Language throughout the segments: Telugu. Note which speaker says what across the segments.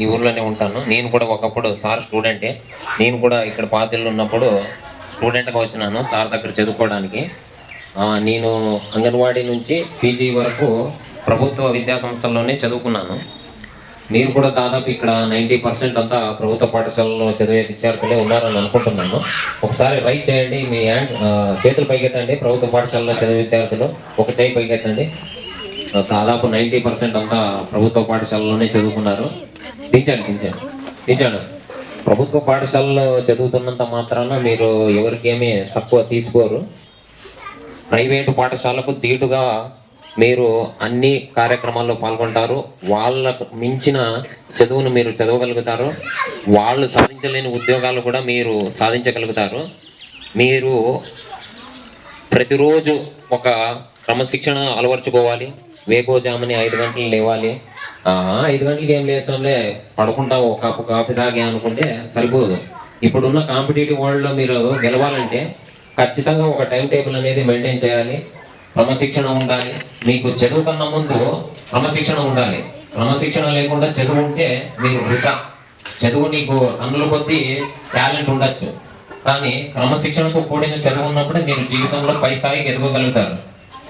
Speaker 1: ఈ ఊర్లోనే ఉంటాను. నేను కూడా ఒకప్పుడు సార్ స్టూడెంటే. నేను కూడా ఇక్కడ పాతిళ్ళు ఉన్నప్పుడు స్టూడెంట్గా వచ్చినాను సార్ దగ్గర చదువుకోవడానికి. నేను అంగన్వాడీ నుంచి పీజీ వరకు ప్రభుత్వ విద్యా సంస్థల్లోనే చదువుకున్నాను. నేను కూడా దాదాపు ఇక్కడ నైంటీ పర్సెంట్ అంతా ప్రభుత్వ పాఠశాలలో చదివే విద్యార్థులే ఉన్నారని అనుకుంటున్నాను. ఒకసారి రైట్ చేయండి మీ హ్యాండ్ చేతులు పైకెత్తండి. ప్రభుత్వ పాఠశాలలో చదివే విద్యార్థులు ఒక చేయి పైకెత్తండి. దాదాపు నైంటీ పర్సెంట్ అంతా ప్రభుత్వ పాఠశాలలోనే చదువుకున్నారు. దించండి దించండి. దించండి. ప్రభుత్వ పాఠశాలలో చదువుతున్నంత మాత్రాన మీరు ఎవరికేమీ తక్కువ తీసుకోరు. ప్రైవేటు పాఠశాలకు ధీటుగా మీరు అన్ని కార్యక్రమాల్లో పాల్గొంటారు. వాళ్ళకు మించిన చదువును మీరు చదవగలుగుతారు. వాళ్ళు సాధించలేని ఉద్యోగాలు కూడా మీరు సాధించగలుగుతారు. మీరు ప్రతిరోజు ఒక క్రమశిక్షణ అలవర్చుకోవాలి. వేకోజామని ఐదు గంటలు లేవాలి. ఐదు గంటలకి ఏం లేసాంలే పడుకుంటాం ఒక కప్పు కాఫీ తాగే అనుకుంటే సరిపోదు. ఇప్పుడున్న కాంపిటేటివ్ వరల్డ్లో మీరు గెలవాలంటే ఖచ్చితంగా ఒక టైం టేబుల్ అనేది మెయింటైన్ చేయాలి. క్రమశిక్షణ ఉండాలి. మీకు చదువు కన్నా ముందు క్రమశిక్షణ ఉండాలి. క్రమశిక్షణ లేకుండా చదువు ఉంటే మీరు వృధా. చదువు నీకు అన్నుల కొద్దీ టాలెంట్ ఉండొచ్చు. కానీ క్రమశిక్షణతో కూడిన చదువు ఉన్నప్పుడే మీరు జీవితంలో పై స్థాయికి ఎదగగలుగుతారు.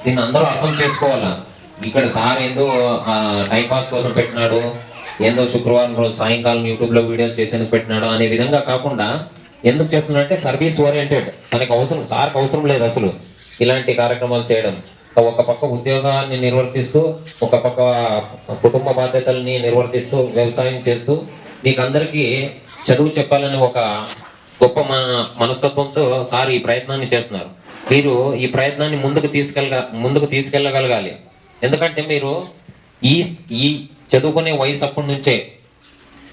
Speaker 1: దీన్ని అందరూ అర్థం చేసుకోవాలా? ఇక్కడ సార్ ఏందో టైం పాస్ కోసం పెట్టినాడు ఏందో శుక్రవారం రోజు సాయంకాలం యూట్యూబ్లో వీడియోలు చేసేందుకు పెట్టినాడు అనే విధంగా కాకుండా ఎందుకు చేస్తున్నాడంటే సర్వీస్ ఓరియంటెడ్. తనకు అవసరం సార్కి అవసరం లేదు అసలు ఇలాంటి కార్యక్రమాలు చేయడం. ఒక పక్క ఉద్యోగాన్ని నిర్వర్తిస్తూ ఒక పక్క కుటుంబ బాధ్యతల్ని నిర్వర్తిస్తూ వ్యవసాయం చేస్తూ మీకు అందరికీ చదువు చెప్పాలని ఒక గొప్ప మన మనస్తత్వంతో సార్ ఈ ప్రయత్నాన్ని చేస్తున్నారు. మీరు ఈ ప్రయత్నాన్ని ముందుకు తీసుకెళ్ళ ముందుకు తీసుకెళ్ళగలగాలి. ఎందుకంటే మీరు ఈ ఈ చదువుకునే వయసు అప్పటి నుంచే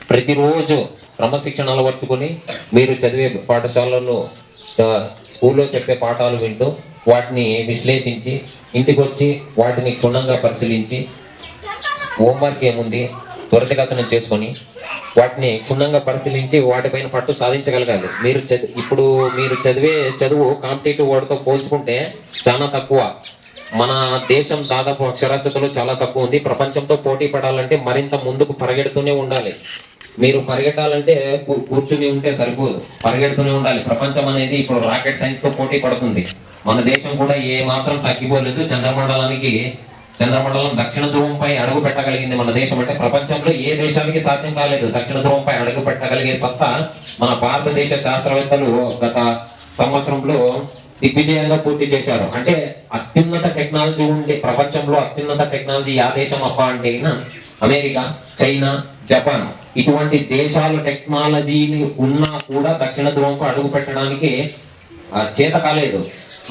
Speaker 1: ప్రతిరోజు క్రమశిక్షణ అలవర్చుకొని మీరు చదివే పాఠశాలలో స్కూల్లో చెప్పే పాఠాలు వింటూ వాటిని విశ్లేషించి ఇంటికి వచ్చి వాటిని క్షుణ్ణంగా పరిశీలించి హోంవర్క్ ఏముంది త్వరితగతనం చేసుకొని వాటిని క్షుణ్ణంగా పరిశీలించి వాటిపైన పట్టు సాధించగలగాలి. మీరు చదివి ఇప్పుడు మీరు చదివే చదువు కాంపిటేటివ్ వాడితో పోల్చుకుంటే చాలా తక్కువ. మన దేశం దాదాపు అక్షరాస్యతలో చాలా తక్కువ ఉంది. ప్రపంచంతో పోటీ పడాలంటే మరింత ముందుకు పరిగెడుతూనే ఉండాలి. మీరు పరిగెట్టాలంటే కూర్చుని ఉంటే సరిపోదు. పరిగెడుతూనే ఉండాలి. ప్రపంచం అనేది ఇప్పుడు రాకెట్ సైన్స్తో పోటీ పడుతుంది. మన దేశం కూడా ఏ మాత్రం తగ్గిపోలేదు. చంద్రమండలానికి చంద్రమండలం దక్షిణ ధ్రువంపై అడుగు పెట్టగలిగింది మన దేశం. అంటే ప్రపంచంలో ఏ దేశానికి సాధ్యం కాలేదు. దక్షిణ ధ్రువంపై అడుగు పెట్టగలిగే సత్తా మన భారతదేశ శాస్త్రవేత్తలు గత సంవత్సరంలో దిగ్విజయంగా పూర్తి చేశారు. అంటే అత్యున్నత టెక్నాలజీ ఉండే ప్రపంచంలో అత్యున్నత టెక్నాలజీ ఆ దేశం అప్ప అంటే అయినా అమెరికా చైనా జపాన్ ఇటువంటి దేశాల టెక్నాలజీని ఉన్నా కూడా దక్షిణ ధ్రువంకు అడుగు పెట్టడానికి చేత కాలేదు.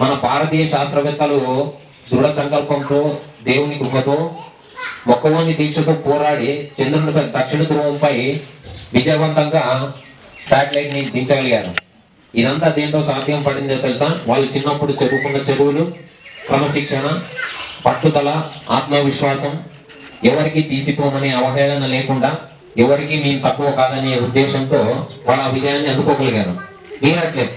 Speaker 1: మన భారతీయ శాస్త్రవేత్తలు దృఢ సంకల్పంతో దేవుని కృపతో మొక్కవోని దీక్షతో పోరాడి చంద్రునిపై దక్షిణ ధ్రువంపై విజయవంతంగా శాటిలైట్ని దించగలిగారు. ఇదంతా దేంతో సాధ్యం పడిందో తెలుసా? వాళ్ళు చిన్నప్పుడు చదువుకున్న చదువులు క్రమశిక్షణ పట్టుదల ఆత్మవిశ్వాసం ఎవరికి తీసిపోమనే అవహేళన లేకుండా ఎవరికి మేము తక్కువ కాదనే ఉద్దేశంతో వాళ్ళ విజయాన్ని అందుకోగలిగారు. మీరట్లే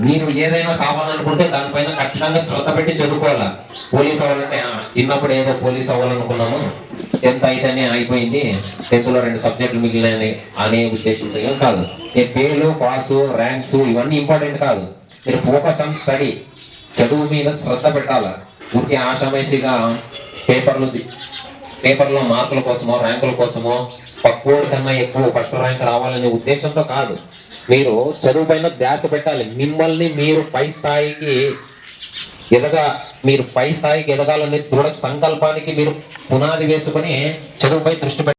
Speaker 1: మీరు ఏదైనా కావాలనుకుంటే దానిపైన ఖచ్చితంగా శ్రద్ధ పెట్టి చదువుకోవాలా. పోలీస్ అవ్వాలంటే చిన్నప్పుడు ఏదో పోలీస్ అవ్వాలనుకున్నాము. టెన్త్ అయితేనే అయిపోయింది. టెన్త్లో రెండు సబ్జెక్టులు మిగిలినాయి అనే ఉద్దేశంతో ఏం కాదు. నేను ఫెయిల్ పాస్ ర్యాంక్స్ ఇవన్నీ ఇంపార్టెంట్ కాదు. మీరు ఫోకస్ ఆన్ స్టడీ. చదువు మీద శ్రద్ధ పెట్టాలా? ఊరికే ఆషామేషిగా పేపర్లు పేపర్లో మార్కుల కోసమో ర్యాంకుల కోసమో పక్కోడి కన్నా ఎక్కువ ఫస్ట్ ర్యాంక్ రావాలనే ఉద్దేశంతో కాదు. మీరు చదువు పైన ధ్యాస పెట్టాలి. మిమ్మల్ని మీరు పై స్థాయికి ఎదగా మీరు పై స్థాయికి ఎదగాలనే దృఢ సంకల్పానికి మీరు పునాది వేసుకొని చదువుపై దృష్టి